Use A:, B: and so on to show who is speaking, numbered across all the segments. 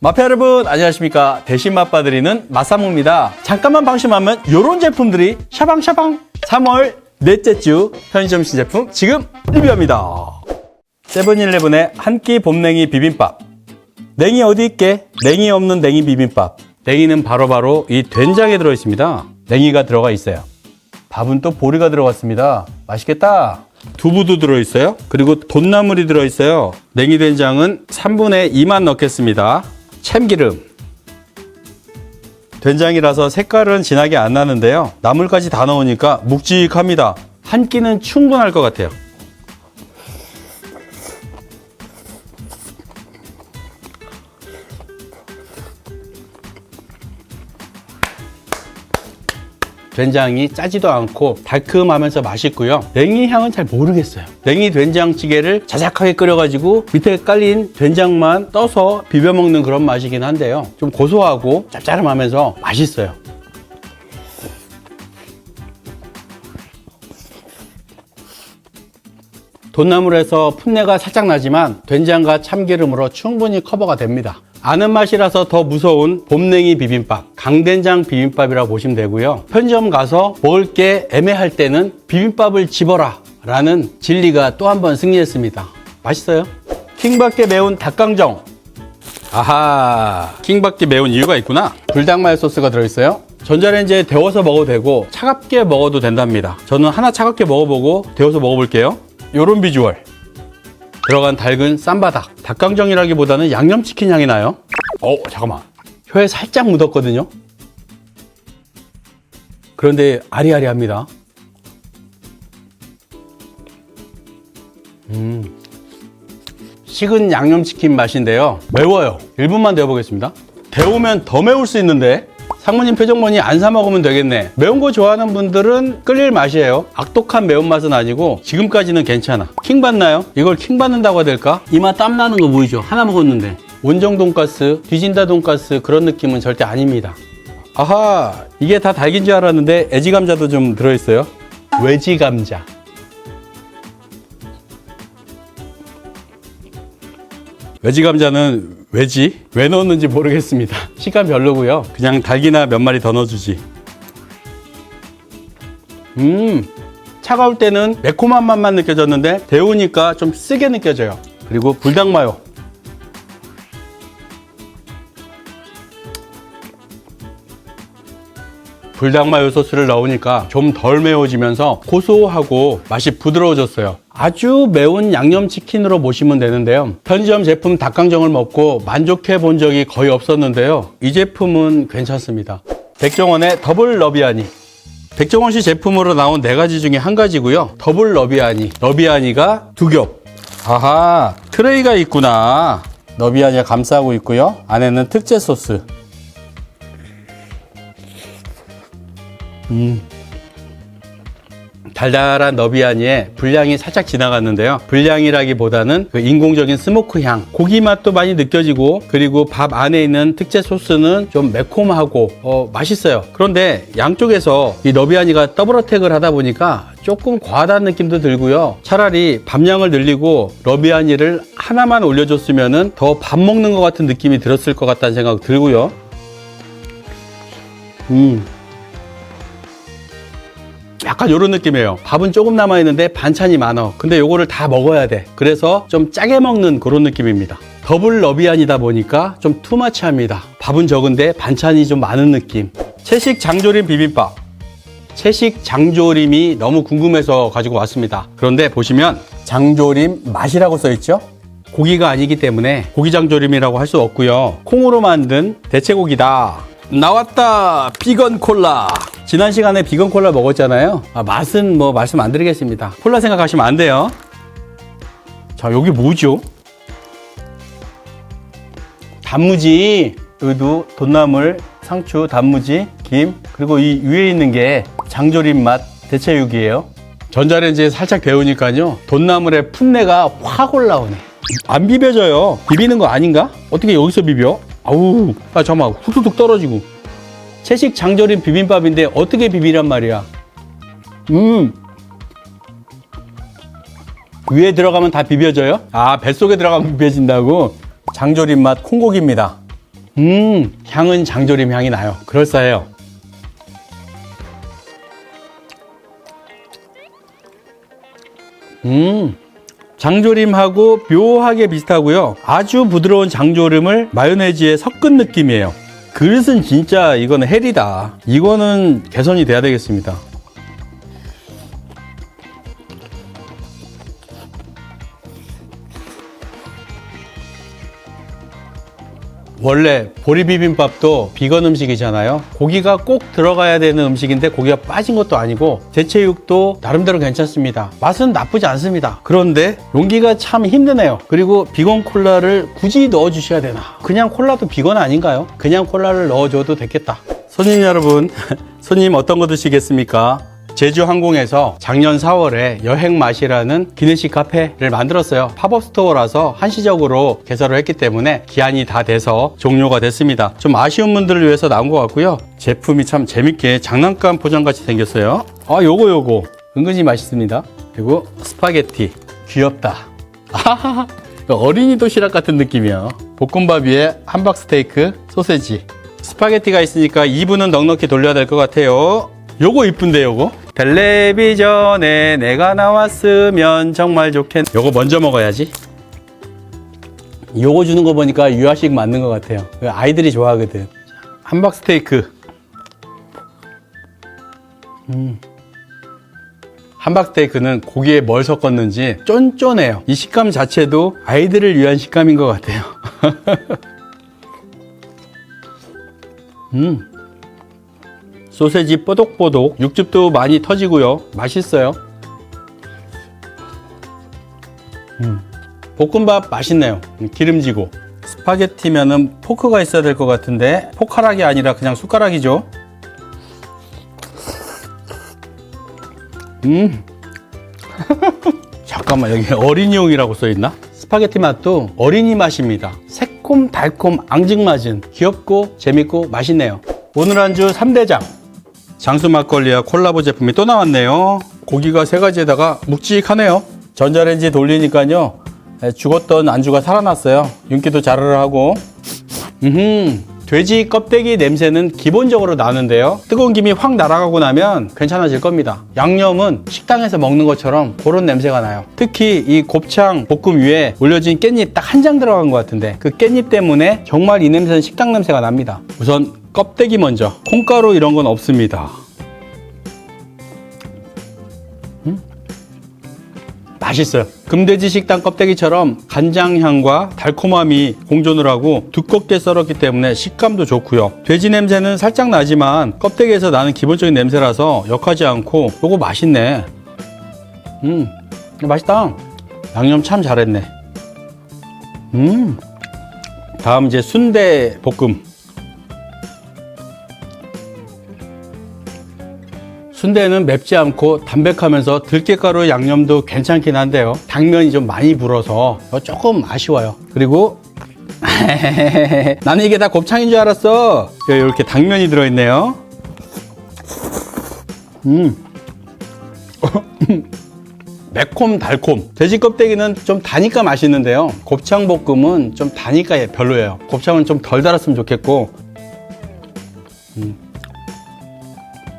A: 마페 여러분 안녕하십니까? 대신 맛봐드리는 맛사무입니다. 잠깐만 방심하면 이런 제품들이 샤방샤방. 3월 넷째 주 편의점 신제품 지금 리뷰합니다. 세븐일레븐의 한 끼 봄냉이 비빔밥. 냉이 어디 있게? 냉이 없는 냉이 비빔밥. 냉이는 바로바로 이 된장에 들어있습니다. 냉이가 들어가 있어요. 밥은 또 보리가 들어갔습니다. 맛있겠다. 두부도 들어있어요. 그리고 돈나물이 들어있어요. 냉이 된장은 3분의 2만 넣겠습니다 참기름. 된장이라서 색깔은 진하게 안 나는데요. 나물까지 다 넣으니까 묵직합니다. 한 끼는 충분할 것 같아요 된장이 짜지도 않고 달큼하면서 맛있고요. 냉이 향은 잘 모르겠어요. 냉이 된장찌개를 자작하게 끓여가지고 밑에 깔린 된장만 떠서 비벼 먹는 그런 맛이긴 한데요. 좀 고소하고 짭짤하면서 맛있어요. 돈나물에서 풋내가 살짝 나지만 된장과 참기름으로 충분히 커버가 됩니다. 아는 맛이라서 더 무서운 봄냉이 비빔밥, 강된장 비빔밥이라고 보시면 되고요. 편의점 가서 먹을 게 애매할 때는 비빔밥을 집어라 라는 진리가 또 한 번 승리했습니다. 맛있어요. 킹받게 매운 닭강정. 아하, 킹받게 매운 이유가 있구나. 불닭마요 소스가 들어있어요. 전자레인지에 데워서 먹어도 되고 차갑게 먹어도 된답니다. 저는 하나 차갑게 먹어보고 데워서 먹어볼게요. 요런 비주얼. 들어간 닭은 쌈바닥. 닭강정이라기보다는 양념치킨 향이 나요. 어, 잠깐만. 혀에 살짝 묻었거든요. 그런데 아리아리합니다. 음. 식은 양념치킨 맛인데요. 매워요. 1분만 데워보겠습니다. 데우면 더 매울 수 있는데 상무님 표정 보니 안 사 먹으면 되겠네. 매운 거 좋아하는 분들은 끌릴 맛이에요. 악독한 매운맛은 아니고 지금까지는 괜찮아. 킹 받나요? 이걸 킹 받는다고 해야 될까? 이마 땀 나는 거 보이죠? 하나 먹었는데. 온정 돈가스, 뒤진다 돈가스 그런 느낌은 절대 아닙니다. 아하, 이게 다 닭인 줄 알았는데 애지 감자도 좀 들어있어요. 외지 감자. 외지 감자는 왜지? 왜 넣었는지 모르겠습니다. 식감 별로고요. 그냥 닭이나 몇 마리 더 넣어주지. 음, 차가울 때는 매콤한 맛만 느껴졌는데 데우니까 좀 쓰게 느껴져요. 그리고 불닭 마요. 불닭 마요 소스를 넣으니까 좀 덜 매워지면서 고소하고 맛이 부드러워졌어요. 아주 매운 양념치킨으로 보시면 되는데요. 편의점 제품 닭강정을 먹고 만족해 본 적이 거의 없었는데요. 이 제품은 괜찮습니다. 백종원의 더블 러비아니. 백종원 씨 제품으로 나온 네 가지 중에 한 가지고요. 더블 러비아니. 러비아니가 두 겹. 아하, 트레이가 있구나. 러비아니가 감싸고 있고요. 안에는 특제 소스. 달달한 너비아니에 불량이 살짝 지나갔는데요. 불량이라기보다는 그 인공적인 스모크 향, 고기 맛도 많이 느껴지고 그리고 밥 안에 있는 특제 소스는 좀 매콤하고 어, 맛있어요. 그런데 양쪽에서 이 너비아니가 더블 어택을 하다 보니까 조금 과하다는 느낌도 들고요. 차라리 밥량을 늘리고 러비아니를 하나만 올려줬으면 더 밥 먹는 것 같은 느낌이 들었을 것 같다는 생각 들고요. 음. 약간 이런 느낌이에요. 밥은 조금 남아 있는데 반찬이 많아. 근데 요거를 다 먹어야 돼. 그래서 좀 짜게 먹는 그런 느낌입니다. 더블 러비안이다 보니까 좀 투마치합니다. 밥은 적은데 반찬이 좀 많은 느낌. 채식 장조림 비빔밥. 채식 장조림이 너무 궁금해서 가지고 왔습니다. 그런데 보시면 장조림 맛이라고 써 있죠? 고기가 아니기 때문에 고기 장조림이라고 할 수 없고요. 콩으로 만든 대체고기다. 나왔다 비건 콜라 지난 시간에 비건 콜라 먹었잖아요. 아, 맛은 뭐 말씀 안 드리겠습니다. 콜라 생각하시면 안 돼요. 자 여기 뭐죠? 단무지 의두 돈나물 상추 단무지 김 그리고 이 위에 있는 게 장조림 맛 대체육이에요. 전자레인지에 살짝 데우니까요 돈나물의 풋내가 확 올라오네. 안 비벼져요. 비비는 거 아닌가? 어떻게 여기서 비벼? 아우, 아, 잠깐만, 후두둑 떨어지고. 채식 장조림 비빔밥인데 어떻게 비비란 말이야? 음. 위에 들어가면 다 비벼져요? 아, 뱃속에 들어가면 비벼진다고? 장조림 맛 콩고기입니다. 음, 향은 장조림 향이 나요. 그럴싸해요. 음, 장조림하고 묘하게 비슷하고요. 아주 부드러운 장조림을 마요네즈에 섞은 느낌이에요. 그릇은 진짜 이거는 헬이다. 이거는 개선이 돼야 되겠습니다. 원래 보리 비빔밥도 비건 음식이잖아요. 고기가 꼭 들어가야 되는 음식인데 고기가 빠진 것도 아니고 대체육도 나름대로 괜찮습니다. 맛은 나쁘지 않습니다. 그런데 용기가 참 힘드네요. 그리고 비건 콜라를 굳이 넣어 주셔야 되나? 그냥 콜라도 비건 아닌가요? 그냥 콜라를 넣어 줘도 됐겠다. 손님 여러분, 손님 어떤 거 드시겠습니까? 제주항공에서 작년 4월에 여행 맛이라는 기내식 카페를 만들었어요. 팝업 스토어라서 한시적으로 개설을 했기 때문에 기한이 다 돼서 종료가 됐습니다. 좀 아쉬운 분들을 위해서 나온 것 같고요. 제품이 참 재밌게 장난감 포장같이 생겼어요. 아, 요거 요거 은근히 맛있습니다. 그리고 스파게티 귀엽다. 어린이 도시락 같은 느낌이야. 볶음밥 위에 함박 스테이크, 소세지. 스파게티가 있으니까 2분은 넉넉히 돌려야 될 것 같아요. 요거 이쁜데 요거? 텔레비전에 내가 나왔으면 정말 좋겠. 요거 먼저 먹어야지. 요거 주는 거 보니까 유아식 맞는 것 같아요. 아이들이 좋아하거든. 함박 스테이크. 음. 함박 스테이크는 고기에 뭘 섞었는지 쫀쫀해요. 이 식감 자체도 아이들을 위한 식감인 것 같아요. 음. 소세지 뽀독뽀독 육즙도 많이 터지고요. 맛있어요. 음. 볶음밥 맛있네요. 음, 기름지고. 스파게티면은 포크가 있어야 될 것 같은데 포카락이 아니라 그냥 숟가락이죠. 음. 잠깐만 여기 어린이용이라고 써있나? 스파게티 맛도 어린이 맛입니다. 새콤 달콤 앙증맞은 귀엽고 재밌고 맛있네요. 오늘 안주 3대장 장수 막걸리와 콜라보 제품이 또 나왔네요. 고기가 세 가지에다가 묵직하네요. 전자레인지 돌리니까요. 에, 죽었던 안주가 살아났어요. 윤기도 자르르 하고. 음, 돼지 껍데기 냄새는 기본적으로 나는데요. 뜨거운 김이 확 날아가고 나면 괜찮아질 겁니다. 양념은 식당에서 먹는 것처럼 그런 냄새가 나요. 특히 이 곱창 볶음 위에 올려진 깻잎 딱 한 장 들어간 것 같은데 그 깻잎 때문에 정말 이 냄새는 식당 냄새가 납니다. 우선 껍데기 먼저. 콩가루 이런 건 없습니다. 음? 맛있어요. 금돼지 식당 껍데기처럼 간장 향과 달콤함이 공존을 하고 두껍게 썰었기 때문에 식감도 좋고요. 돼지 냄새는 살짝 나지만 껍데기에서 나는 기본적인 냄새라서 역하지 않고 요거 맛있네. 음, 맛있다. 양념 참 잘했네. 음. 다음 이제 순대 볶음. 순대는 맵지 않고 담백하면서 들깨가루 양념도 괜찮긴 한데요. 당면이 좀 많이 불어서 조금 아쉬워요. 그리고 나는 이게 다 곱창인 줄 알았어. 이렇게 당면이 들어있네요. 음. 매콤 달콤 돼지 껍데기는 좀 다니까 맛있는데요 곱창 볶음은 좀 다니까 별로예요 곱창은 좀 덜 달았으면 좋겠고 음.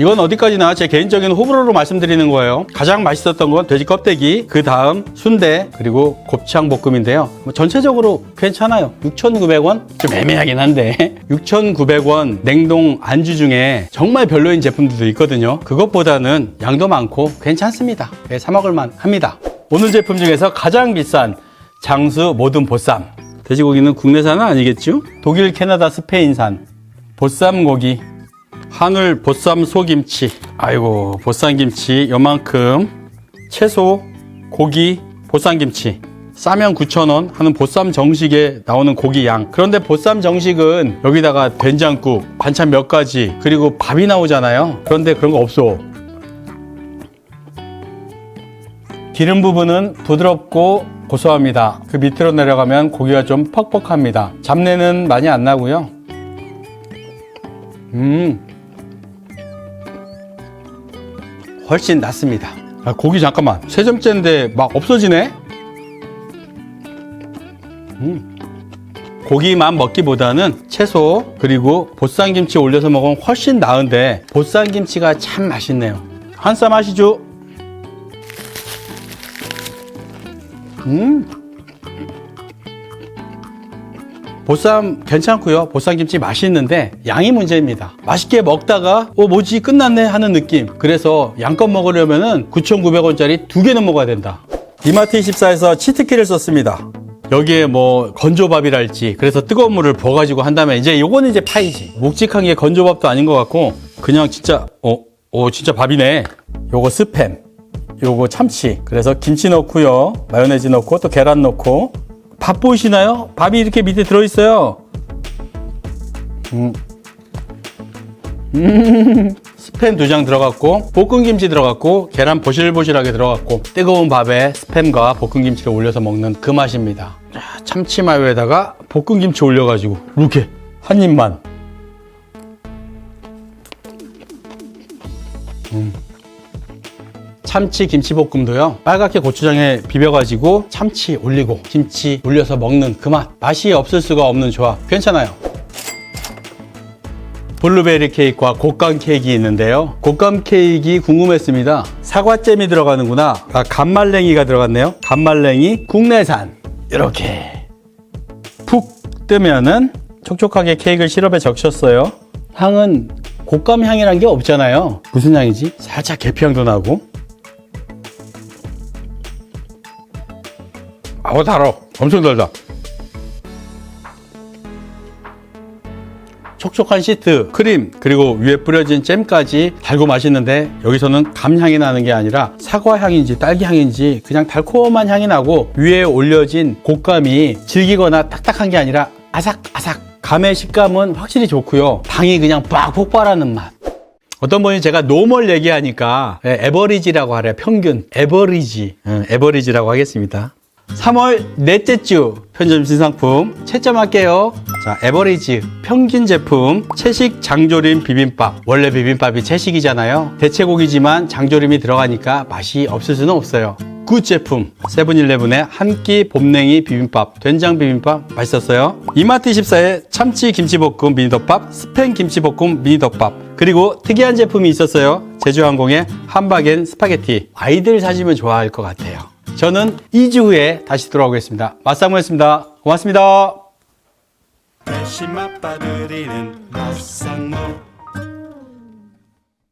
A: 이건 어디까지나 제 개인적인 호불호로 말씀드리는 거예요. 가장 맛있었던 건 돼지 껍데기, 그 다음 순대, 그리고 곱창 볶음인데요. 뭐 전체적으로 괜찮아요. 6,900원? 좀 애매하긴 한데. 6,900원 냉동 안주 중에 정말 별로인 제품들도 있거든요. 그것보다는 양도 많고 괜찮습니다. 네, 사 먹을만 합니다. 오늘 제품 중에서 가장 비싼 장수 모든 보쌈. 돼지고기는 국내산은 아니겠죠? 독일, 캐나다, 스페인산. 보쌈 고기 한울 보쌈 소김치. 아이고 보쌈김치. 요만큼. 채소 고기 보쌈김치. 싸면 9,000원 하는 보쌈 정식에 나오는 고기 양. 그런데 보쌈 정식은 여기다가 된장국 반찬 몇 가지 그리고 밥이 나오잖아요. 그런데 그런 거 없어. 기름 부분은 부드럽고 고소합니다. 그 밑으로 내려가면 고기가 좀 퍽퍽합니다. 잡내는 많이 안 나고요. 음 훨씬 낫습니다. 아, 고기 잠깐만 세 점째인데 막 없어지네. 음. 고기만 먹기보다는 채소 그리고 보쌈김치 올려서 먹으면 훨씬 나은데 보쌈김치가 참 맛있네요. 한 쌈 하시죠. 음. 보쌈 괜찮고요. 보쌈김치 맛있는데 양이 문제입니다. 맛있게 먹다가 어 뭐지 끝났네 하는 느낌. 그래서 양껏 먹으려면은 9,900원짜리 두 개는 먹어야 된다. 이마트 24에서 치트키를 썼습니다. 여기에 뭐 건조밥이랄지 그래서 뜨거운 물을 부어가지고 한다면 이제 요거는 이제 파이지. 묵직한 게 건조밥도 아닌 것 같고 그냥 진짜 어, 어 진짜 밥이네. 요거 스팸. 요거 참치. 그래서 김치 넣고요. 마요네즈 넣고 또 계란 넣고 밥 보이시나요? 밥이 이렇게 밑에 들어 있어요. 음. 음. 스팸 두 장 들어갔고 볶은 김치 들어갔고 계란 보실보실하게 들어갔고 뜨거운 밥에 스팸과 볶은 김치를 올려서 먹는 그 맛입니다. 자, 참치 마요에다가 볶은 김치 올려가지고 이렇게 한 입만. 음. 참치 김치볶음도요. 빨갛게 고추장에 비벼가지고 참치 올리고 김치 올려서 먹는 그 맛. 맛이 없을 수가 없는 조합. 괜찮아요. 블루베리 케이크와 곶감 케이크 있는데요. 곶감 케이크 궁금했습니다. 사과잼이 들어가는구나. 아, 감말랭이가 들어갔네요. 감말랭이 국내산. 이렇게 푹 뜨면은 촉촉하게 케이크를 시럽에 적셨어요. 향은 곶감 향이란 게 없잖아요. 무슨 향이지? 살짝 계피향도 나고 아우 달아 엄청 달다. 촉촉한 시트, 크림, 그리고 위에 뿌려진 잼까지 달고 맛있는데 여기서는 감향이 나는 게 아니라 사과향인지 딸기향인지 그냥 달콤한 향이 나고 위에 올려진 곶감이 질기거나 딱딱한 게 아니라 아삭아삭. 감의 식감은 확실히 좋고요. 당이 그냥 빡 폭발하는 맛. 어떤 분이 제가 노멀 얘기하니까 예, 에버리지라고 하래요 평균. 에버리지. 응, 에버리지라고 하겠습니다 3월 넷째 주 편점 신상품 채점할게요. 자, 에버리지 평균 제품 채식 장조림 비빔밥. 원래 비빔밥이 채식이잖아요. 대체고기지만 장조림이 들어가니까 맛이 없을 수는 없어요. 굿 제품 세븐일레븐의 한 끼 봄냉이 비빔밥 된장 비빔밥 맛있었어요 이마트 24의 참치 김치볶음 미니덮밥 스팸 김치볶음 미니덮밥 그리고 특이한 제품이 있었어요 제주항공의 함박앤 스파게티 아이들 사시면 좋아할 것 같아요 저는 2주 후에 다시 돌아오겠습니다. 맛상무였습니다. 고맙습니다.
B: 날씨 맛봐드리는 맛상무